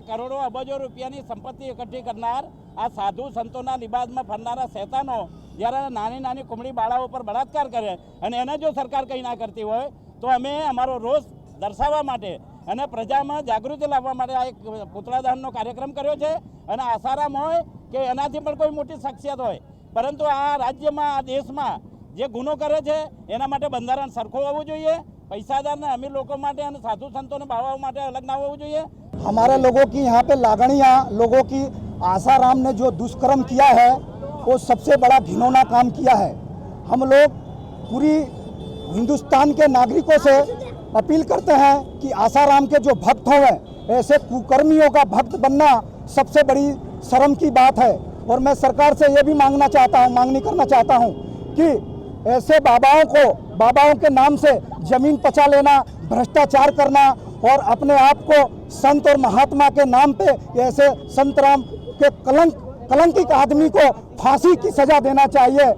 કરોડો અબજો રૂપિયાની સંપત્તિ એકઠી કરનાર આ સાધુ સંતોના લિબાસમાં ફરનારા શેતાનો જ્યારે નાની નાની કુમળી બાળાઓ પર બળાત્કાર કરે અને એને જો સરકાર કંઈ ના કરતી હોય, તો અમે અમારો રોષ દર્શાવવા માટે અને પ્રજામાં જાગૃતિ લાવવા માટે આ એક પુતળા કાર્યક્રમ કર્યો છે. અને આસારામ હોય કે એનાથી પણ કોઈ મોટી શખ્સિયત હોય. પરંતુ આ રાજ્યમાં, આ દેશમાં જે ગુનો કરે છે, એના માટે બંધારણ સરખું હોવું જોઈએ. પૈસાદારને અમીર લોકો માટે અને સાધુ સંતોને બાવાઓ માટે અલગ ના હોવું જોઈએ हमारे लोगों की यहाँ पे लागणियाँ लोगों की आसाराम ने जो दुष्कर्म किया है वो सबसे बड़ा घिनौना काम किया है हम लोग पूरी हिंदुस्तान के नागरिकों से अपील करते हैं कि आसाराम के जो भक्त हों ऐसे कुकर्मियों का भक्त बनना सबसे बड़ी शर्म की बात है और मैं सरकार से ये भी मांगना चाहता हूँ मांगनी करना चाहता हूँ कि ऐसे बाबाओं को, बाबाओं के नाम से ज़मीन पचा लेना, भ्रष्टाचार करना और अपने आप को संत और महात्मा के नाम पे ऐसे संत राम के कलंक, कलंकित आदमी को फांसी की सजा देना चाहिए।